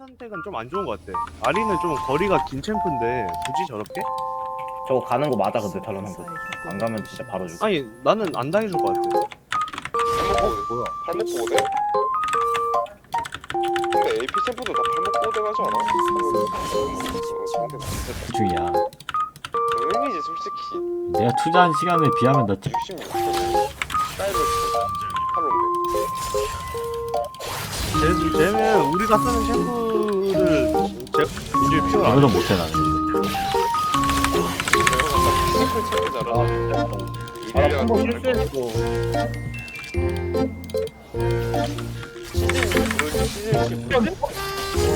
선택은 좀 안 좋은 것 같아. 아리는 좀 거리가 긴 챔프인데 굳이 저렇게? 저거 가는 거 맞아 근데 저런 형들 안 가면 진짜 바로 죽어 아니 나는 안 당해줄 것 같아. 뭐야? 팔목 보호대? 근데 AP 챔프도 다 팔목 보호대 가지 않아? 중이야. 조용히지 솔직히 내가 투자한 시간에 비하면 나 찌- 66% 사이버 쟤, 쟤는 우리가 쓰는 챔프를 제 이제 필요 안 이거도 못해 나는. 아 한번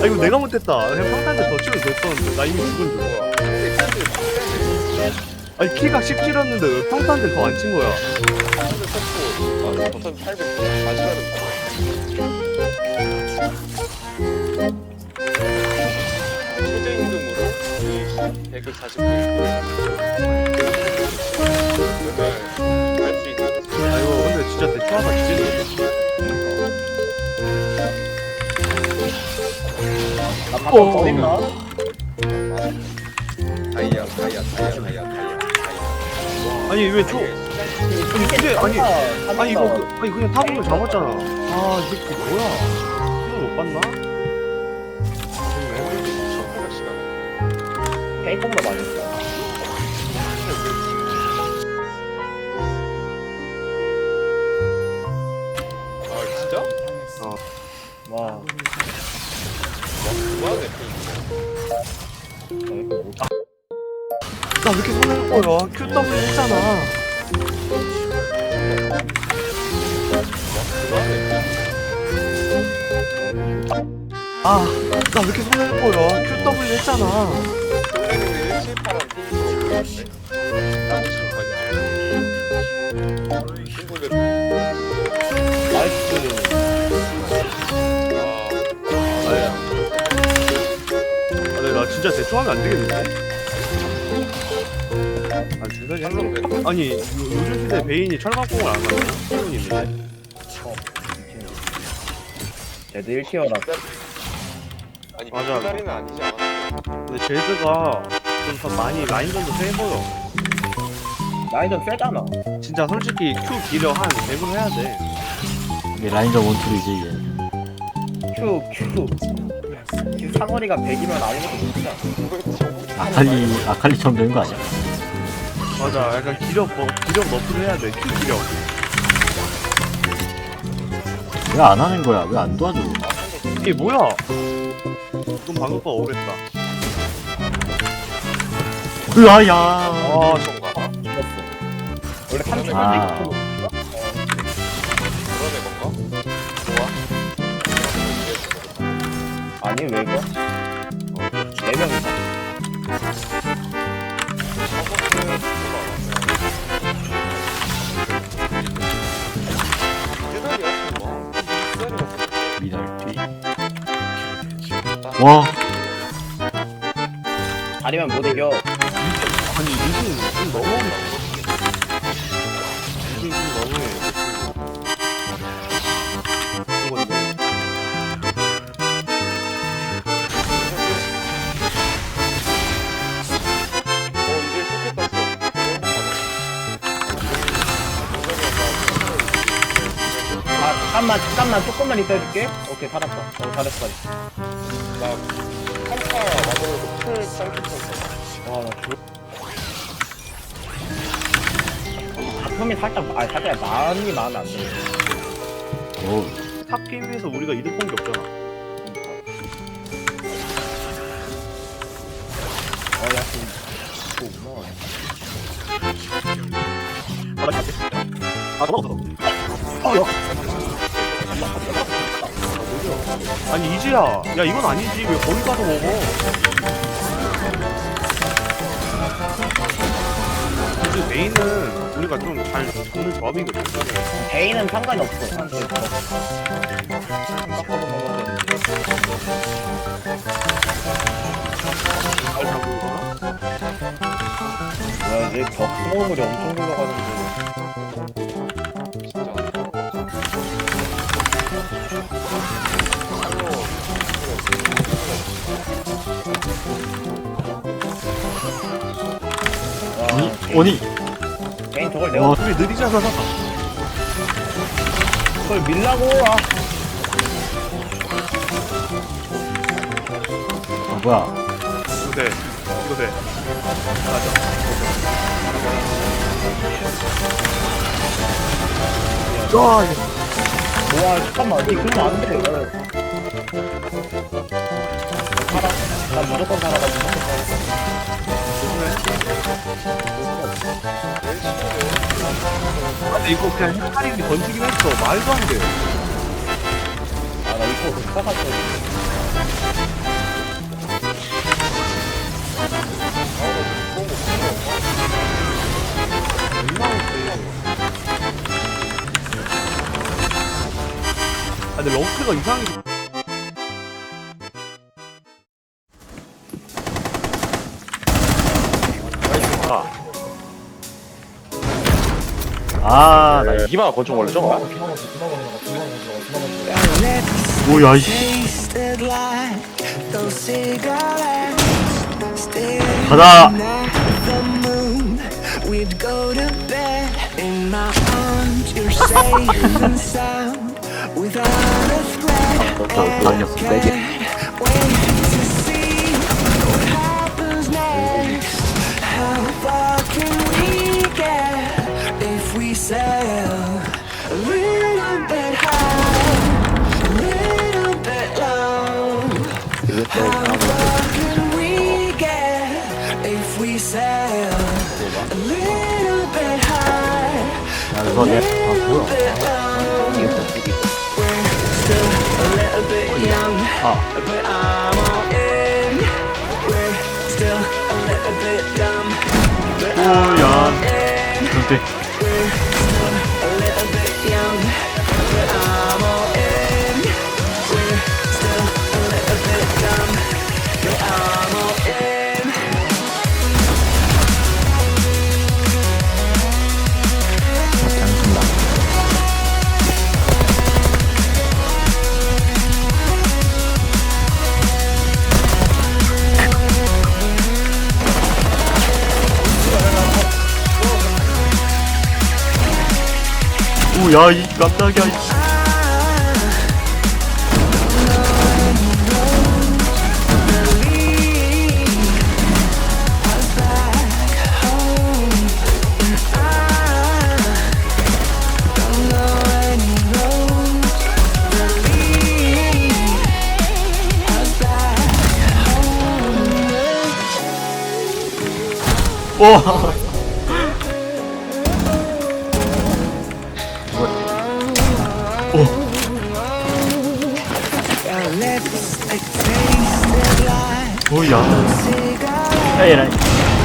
아 이거 내가 못했다. 그냥 평탄대 더 치면 됐었는데 나 이미 죽은 줄. 아니 키가 17였는데 왜 평탄대 더안 친 거야? 최저 임금으로 149 그러면 갈수 있는 아 이거 근데 진짜 대충하다 지지는 나 바꿔 어. 버린다 다이아 다이아 다이아 다이아 다이아 아니 왜 저? 근데 아니 아니 이거 그, 아니 그냥 타보면 잡았잖아. 아이 새끼 뭐야? 이거 못 봤나? 페이커보다 많이 했어 아 진짜? 와 뭐하네 나왜 이렇게 손해볼 거야? QW 했잖아. 아, 나 왜 이렇게 손해볼 거야? QW 했잖아. 동네는 178한 팀이 들어오는데 따고 싶은 거냐 친구들 나이스 아 아, 근데 나 진짜 대충 하면 안 되겠는데? 아, 됐다 아니, 요, 요즘 시대 베인이 철갑공을 안 하나? 신분 있는데? 쟤도 1티어라 아니 맞아. 미사리는 아니지 않아? 근데 제드가 좀 더 많이 라인전도 세 보여. 라인전 세잖아 진짜 솔직히 Q 기려 한 100은 해야 돼. 이게 라인전 원툴이지 이게. Q Q Q 사거리가 100이면 아무것도 못하잖아 아칼리 아칼리처럼 되는 거 아니야? 맞아, 약간 기력, 뭐, 기력 너프를 해야 돼. Q 기력. 왜 안 하는 거야? 왜 안 도와줘? 이게 뭐야? 그럼 방금 거 억울했다. 으아야. 아, 저, 건가? 죽었어 원래 30분 아. 아. 애 건가? 좋아? 아니 왜 이거? 어, 4명이다 와. 아니면 못 이겨 아니, 좀. 리신 좀 너무 잠깐만 잠깐만 조금만 이따 해줄게 오케이 살았다 어 잘했어 와나 죽 가품이 살짝 아 살짝 많이 많으면 안 돼. 오. 탑 게임에서 우리가 이득 본 게 없잖아. 어야 지금 뭐구나 아, 나 잡겠습니다 아, 없어. 아, 야. 아니, 이지야. 야, 이건 아니지. 왜 거기 가서 먹어? 이제 메인은 우리가 좀잘 잡는 조합이거든. 개인은 상관이 없어. 잘 잡는 거나? 이제 적 스모글이 엄청 굴러가는데 아니 개인 저걸 내가 와 우리 느리잖아. 그걸 밀라고 아 아, 뭐야 이거 돼. 이거 돼. 맞아. 와, 와 잠깐만 니 그러면 안돼 살아 난 무조건 살아가지고 근데 이거 그냥 헷갈리게 던지긴 했어. 말도 안 돼. 아 나 이거 사갔어 아, 근데 렁크가 이상하 아나 이기만 권총 걸려 저거 뭐야 이씨 가자 I can't wait to see a little bit dumb, but I'm 오야 all in. 그런데 야 이 깜짝이야 이씨. 와 이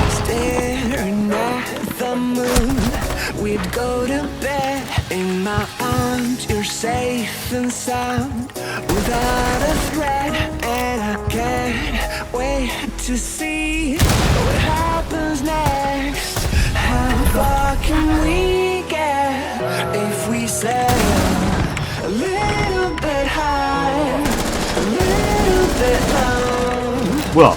Staring at the moon, we'd go to bed in my arms. You're safe and sound without a threat, and I can't wait to see what happens next. How far 뭐야